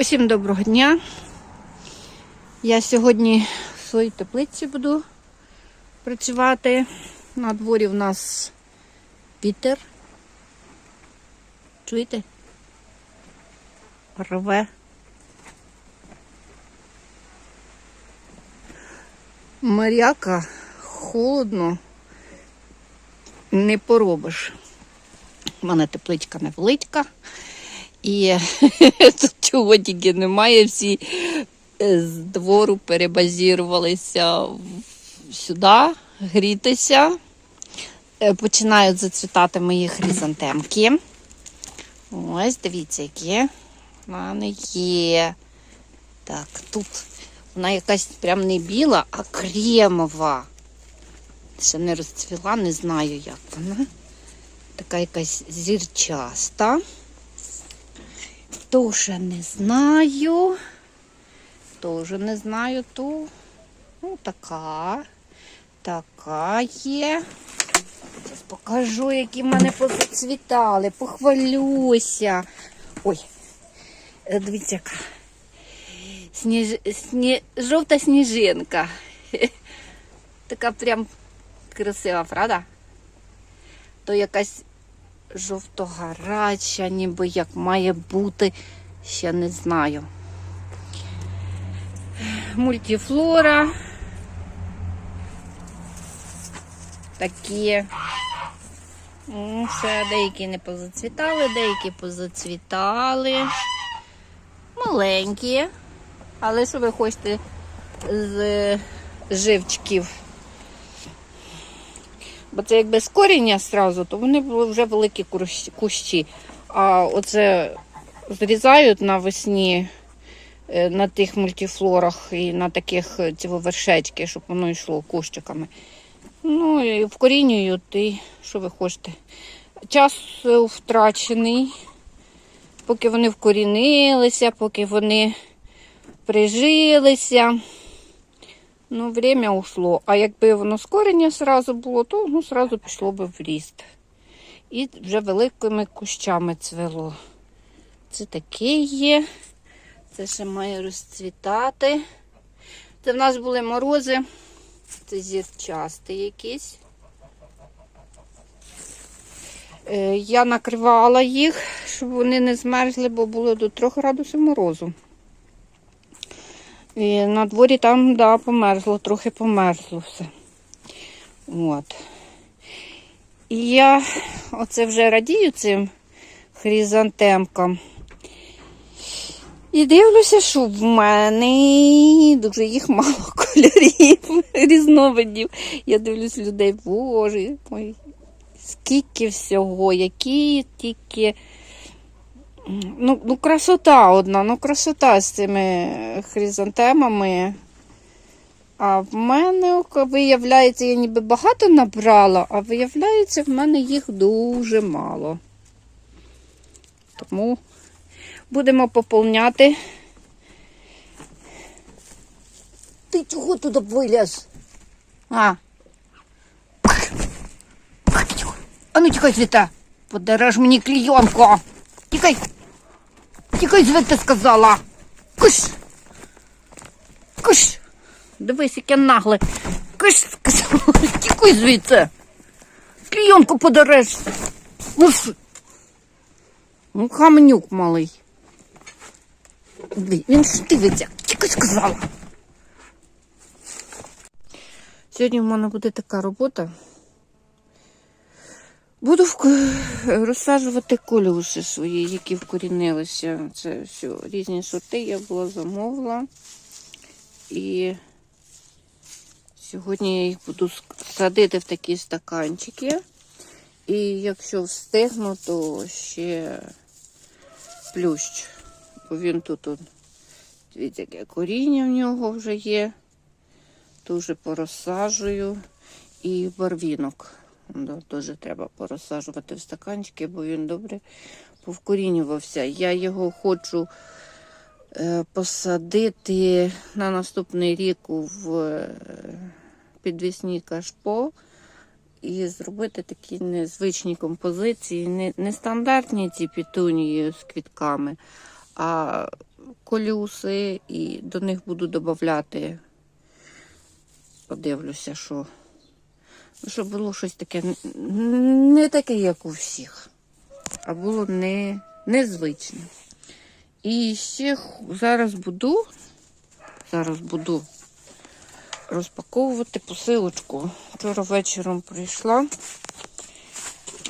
Усім доброго дня. Я сьогодні в своїй теплиці буду працювати. На дворі в нас вітер. Чуєте? Рве. Маряка, холодно, не поробиш. У мене тепличка невеличка. І тут чого тільки немає, всі е, з двору перебазірувалися сюди грітися. Е, Починають зацвітати мої хризантемки. Ось, дивіться, які в мене є. Так, тут вона якась прям не біла, а кремова. Ще не розцвіла, не знаю, як вона. Така якась зірчаста. Тоже не знаю. Тоже не знаю ту. Ну, така. Така є. Зараз покажу, які в мене позацвітали. Похвалюся. Ой, е, дивіться, яка. Сніж... Сні... Жовта сніжинка. Така прям красива, правда? То якась жовтогаряча, ніби як має бути, ще не знаю. Мультифлора. Такі. М, Ще деякі не позацвітали, деякі позацвітали. Маленькі. Але що ви хочете з живчиків? Бо це якби з коріння зразу, то вони були вже великі кущі. А оце зрізають навесні е, на тих мультифлорах і на таких е, ці вершечки, щоб воно йшло кущиками. Ну і вкорінюють, і що ви хочете. Час е, втрачений, поки вони вкорінилися, поки вони прижилися. Ну, время ушло. А якби воно з корення сразу було, то ну, сразу пішло би в ріст. І вже великими кущами цвело. Це таке є. Це ще має розцвітати. Це в нас були морози. Це зірчастий якийсь. Е, Я накривала їх, щоб вони не змерзли, бо було до 3 градусів морозу. І на дворі там, да, померзло, трохи померзло все. От. І я оце вже радію цим хризантемкам. І дивлюся, що в мене дуже їх мало кольорів, різновидів. Я дивлюсь людей, боже, ой, скільки всього, які тільки. Ну, ну, красота одна, ну красота з цими хризантемами. А в мене, виявляється, я ніби багато набрала, а виявляється, в мене їх дуже мало. Тому будемо поповняти. Ти чого туди виліз? А. А ну тікай звідти. Подареш мені клійонку. Тікай. Тікай звідти сказала. Куш. Куш. Дивись, яке нагле. Куш сказала. Тікай звідси. Клійонку подареш. Уф. Ну, хамнюк малий. Диви, Він ж дивиться. Тікай сказала. Сьогодні в мене буде така робота. Буду розсаджувати колюші свої, які вкорінилися. Це все різні сорти я була замовила. І сьогодні я їх буду садити в такі стаканчики. І якщо встигну, то ще плющ. Бо він тут, дивіться, яке коріння в нього вже є. Дуже порозсаджую. І барвінок. Теж треба порозсаджувати в стаканчики, бо він добре повкорінювався. Я його хочу е, посадити на наступний рік в е, підвісні кашпо і зробити такі незвичні композиції, не, стандартні ці пітунії з квітками, а колюси і до них буду додати. Подивлюся, що. Щоб було щось таке не таке, як у всіх, а було не, незвичне. І ще зараз буду, зараз буду розпаковувати посилочку. Вчора вечором прийшла.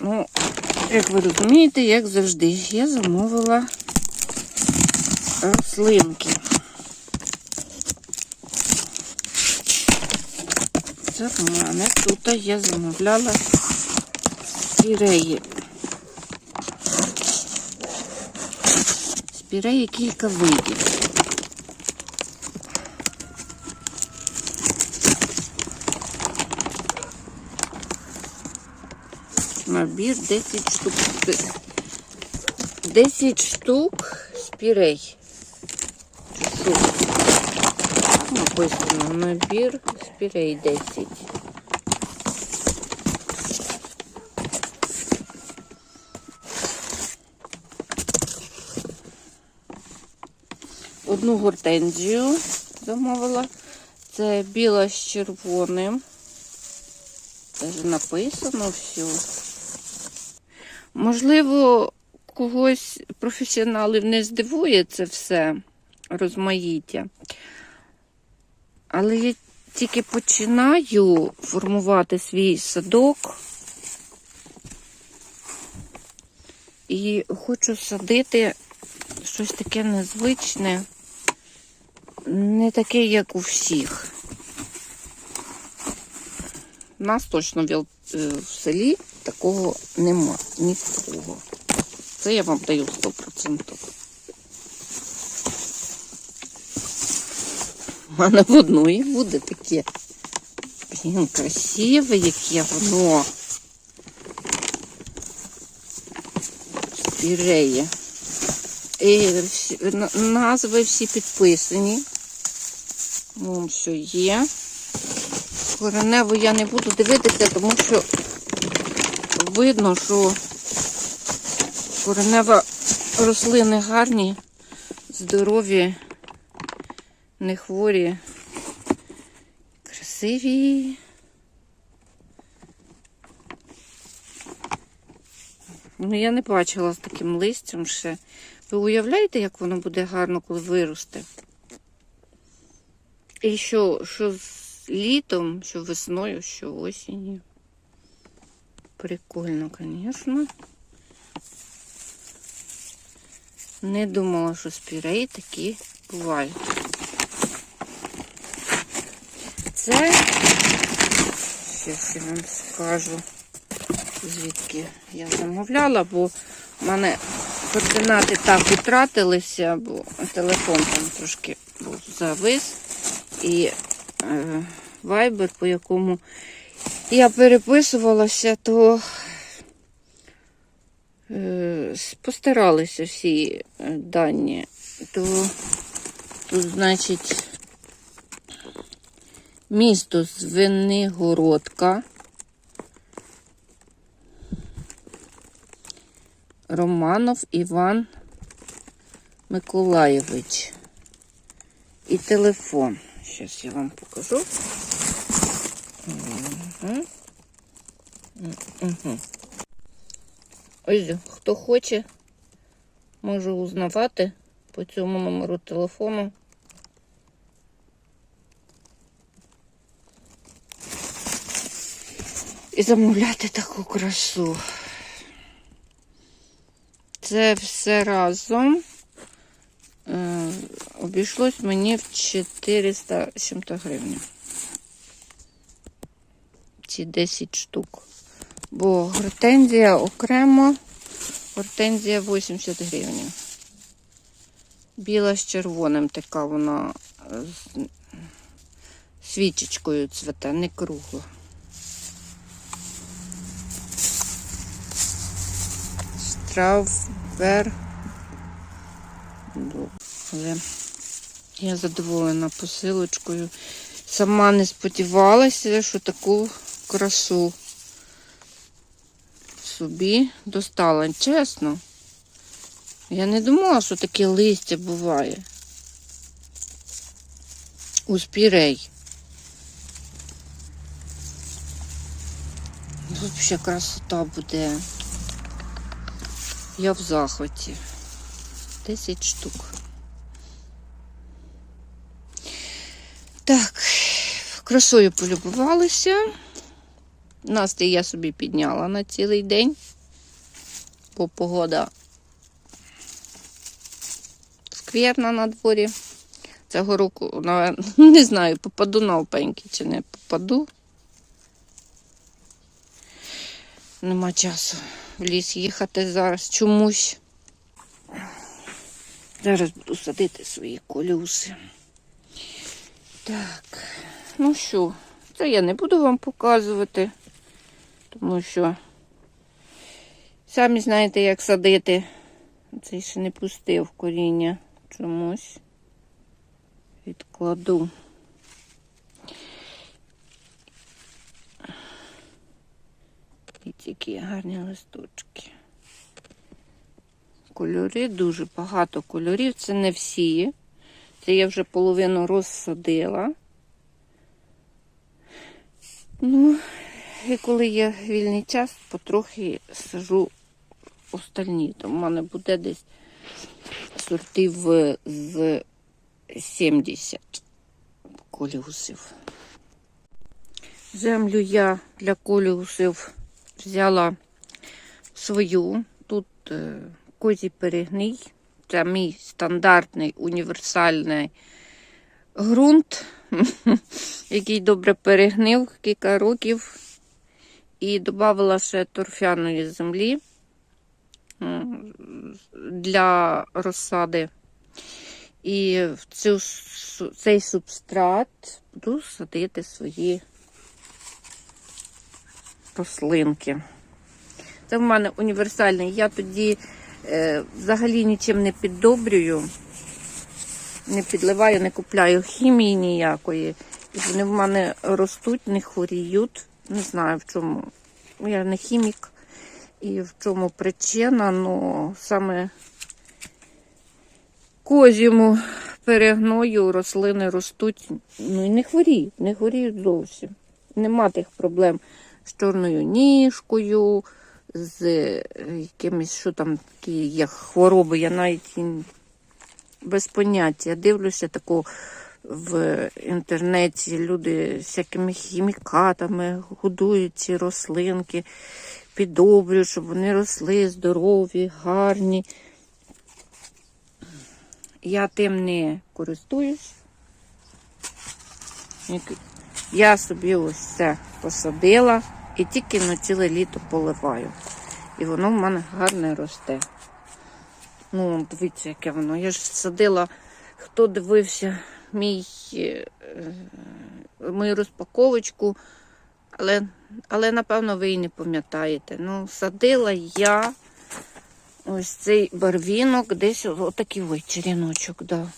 Ну, як ви розумієте, як завжди, я замовила рослинки. В мене тут я замовляла спіреї. Спіреї кілька видів. Набір 10 штук. 10 штук спірей. Написано набір спірей 10. Одну гортензію замовила. Це біла з червоним. Даже написано все. Можливо, когось професіоналів не здивує це все розмаїття. Але я тільки починаю формувати свій садок. І хочу садити щось таке незвичне, не таке, як у всіх. У нас точно е, в селі такого нема. Ні в кого. Це я вам даю 100%. Мене в одної буде таке. Блін, красиве, яке воно. Спіреє. І назви всі підписані. Вон все є. Кореневу я не буду дивитися, тому що видно, що коренева рослини гарні, здорові, не хворі, красиві. Ну, я не бачила з таким листям ще. Ви уявляєте, як воно буде гарно, коли виросте? І що, що з літом, що весною, що осінню. Прикольно, звісно. Не думала, що спіреї такі бувають. Це, зараз я вам скажу, звідки я замовляла, бо в мене координати так втратилися, бо телефон там трошки був завис. І е, вайбер, по якому я переписувалася, то е, постаралися всі дані. То тут, значить, місто Звенигородка. Романов Іван Миколаєвич. І телефон. Зараз я вам покажу. Угу. Угу. Ось, хто хоче, може узнавати по цьому номеру телефону. І замовляти таку красу. Це все разом. Е, обійшлось мені в 400 з чим-то гривень. Ці 10 штук. Бо гортензія окремо, гортензія 80 гривень. Біла з червоним така вона з свічечкою цвете, не кругла. Стравбер. Але я задоволена посилочкою. Сама не сподівалася, що таку красу собі достала. Чесно. Я не думала, що таке листя буває. У спірей. Взагалі красота буде. Я в захваті. 10 штук. Так, красою полюбувалися. Настрій я собі підняла на цілий день, бо погода скверна на дворі. Цього року, не знаю, попаду на чи не попаду. Нема часу в ліс їхати зараз чомусь. Зараз буду садити свої колюси. Так, ну що, це я не буду вам показувати, тому що самі знаєте, як садити. Цей ще не пустив коріння чомусь. Відкладу. І такі гарні листочки. Кольори дуже багато кольорів. Це не всі. Це я вже половину розсадила. Ну, і коли є вільний час, потрохи сажу остальні. Там в мене буде десь сортів з 70 коліусів. Землю я для коліусів взяла свою. Тут е, козій перегній. Це мій стандартний універсальний ґрунт, який добре перегнив кілька років. І додала ще торфяної землі для розсади. І в цю, цей субстрат буду садити свої рослинки. Це в мене універсальний. Я тоді е, взагалі нічим не піддобрюю, не підливаю, не купляю хімії ніякої. І вони в мене ростуть, не хворіють. Не знаю в чому. Я не хімік і в чому причина, ну саме козьому перегною рослини ростуть, ну і не хворіють, не хворіють зовсім. Нема тих проблем з чорною ніжкою, з е, якимись, що там такі є хвороби, я навіть без поняття. Дивлюся таку в інтернеті, люди всякими хімікатами годують ці рослинки, піддобрюють, щоб вони росли здорові, гарні. Я тим не користуюсь. Я собі ось це посадила і тільки на ціле літо поливаю. І воно в мене гарне росте. Ну, дивіться, яке воно. Я ж садила, хто дивився мій, е, е, мою розпаковочку, але, але напевно ви її не пам'ятаєте. Ну, садила я ось цей барвінок, десь отакий ось черіночок, да.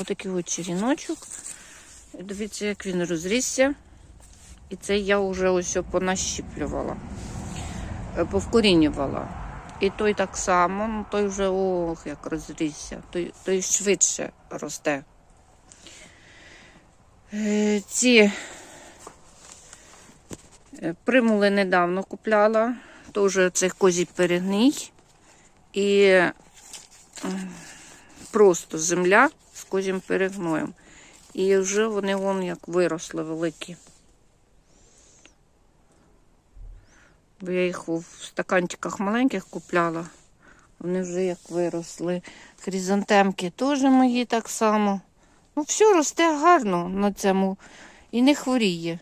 Отакий ось черіночок. Дивіться, як він розрісся. І це я вже ось понащіплювала, е, повкорінювала. І той так само, ну той вже ох, як розрісся, той, той швидше росте. Е, Ці е, примули недавно купляла, теж цих козій перегній. І просто земля з козім перегноєм. І вже вони вон як виросли великі. Бо я їх в стаканчиках маленьких купляла. Вони вже як виросли. Хризантемки теж мої так само. Ну, все росте гарно на цьому і не хворіє.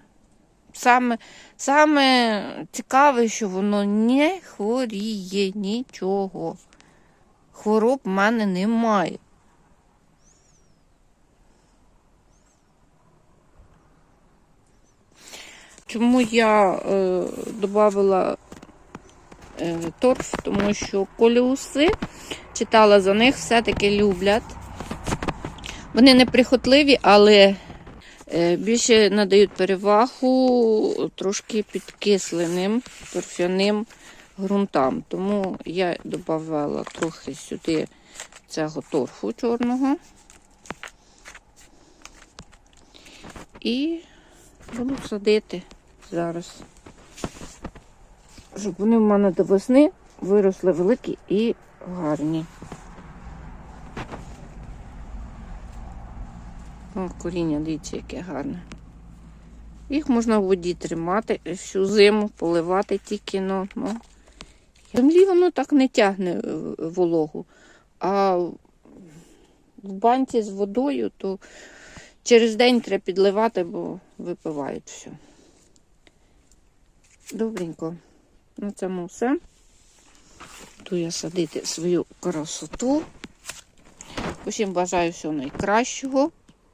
Саме, саме цікаве, що воно не хворіє нічого. Хвороб в мене немає. Чому я е, додавала е, торф? Тому що коліуси, читала за них, все-таки люблять. Вони неприхотливі, але е, більше надають перевагу трошки підкисленим торфяним ґрунтам. Тому я додавала трохи сюди цього торфу чорного. І буду садити зараз. Щоб вони в мене до весни виросли великі і гарні. О, коріння, дивіться, яке гарне. Їх можна в воді тримати всю зиму, поливати тільки, ну, ну. Землі воно так не тягне е, вологу. А в банці з водою, то через день треба підливати, бо випивають все. Добренько. На цьому все. Буду я садити свою красоту. Усім бажаю всього найкращого.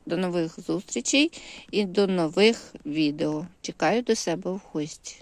До нових зустрічей і до нових відео. Чекаю до себе в гості.